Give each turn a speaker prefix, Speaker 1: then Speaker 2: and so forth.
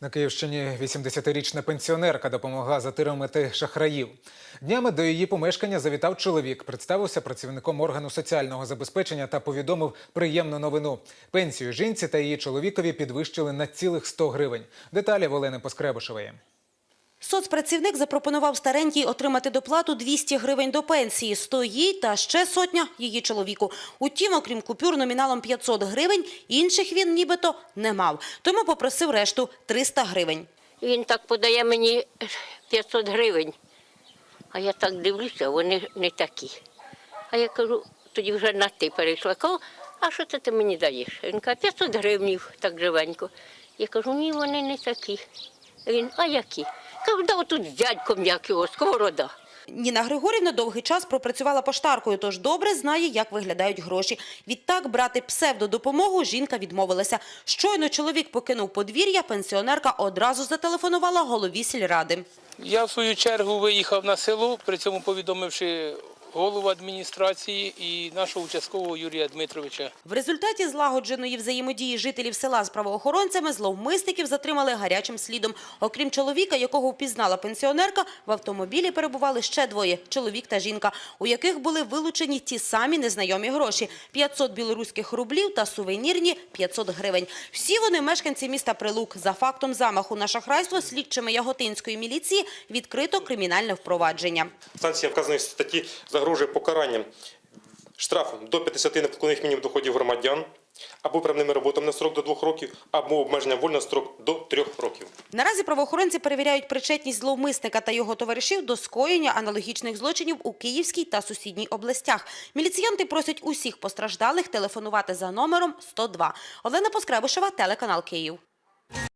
Speaker 1: На Київщині 80-річна пенсіонерка допомогла затримати шахраїв. Днями до її помешкання завітав чоловік, представився працівником органу соціального забезпечення та повідомив приємну новину. Пенсію жінці та її чоловікові підвищили на цілих 100 гривень. Деталі в Олени Поскребушевої.
Speaker 2: Соцпрацівник запропонував старенькій отримати доплату 200 гривень до пенсії, 100 їй та ще сотня її чоловіку. Утім, окрім купюр номіналом 500 гривень, інших він нібито не мав. Тому попросив решту 300 гривень.
Speaker 3: Він так подає мені 500 гривень. А я так дивлюся, вони не такі. А я кажу, тоді вже на ти перейшла. Кажу, а що це ти мені даєш? Він каже, 500 гривнів, так живенько. Я кажу, ні, вони не такі. Він, а які? Кажу, тут з дядьком як його, сковорода.
Speaker 2: Ніна Григорівна довгий час пропрацювала поштаркою, тож добре знає, як виглядають гроші. Відтак брати псевдодопомогу жінка відмовилася. Щойно чоловік покинув подвір'я, пенсіонерка одразу зателефонувала голові сільради.
Speaker 4: Я в свою чергу виїхав на село, при цьому повідомивши голову адміністрації і нашого участкового Юрія Дмитровича.
Speaker 2: В результаті злагодженої взаємодії жителів села з правоохоронцями зловмисників затримали гарячим слідом. Окрім чоловіка, якого впізнала пенсіонерка, в автомобілі перебували ще двоє – чоловік та жінка, у яких були вилучені ті самі незнайомі гроші – 500 білоруських рублів та сувенірні – 500 гривень. Всі вони мешканці міста Прилук. За фактом замаху на шахрайство слідчими Яготинської міліції відкрито кримінальне впровадження.
Speaker 5: Санкція вказаної статті загрожує покаранням штрафом до 50 невкладних мінімум доходів громадян або певними роботами на строк до 2 років, або обмеження волі на строк до 3 років.
Speaker 2: Наразі правоохоронці перевіряють причетність зловмисника та його товаришів до скоєння аналогічних злочинів у Київській та сусідній областях. Міліціянти просять усіх постраждалих телефонувати за номером 102. Олена Поскребушева, телеканал Київ.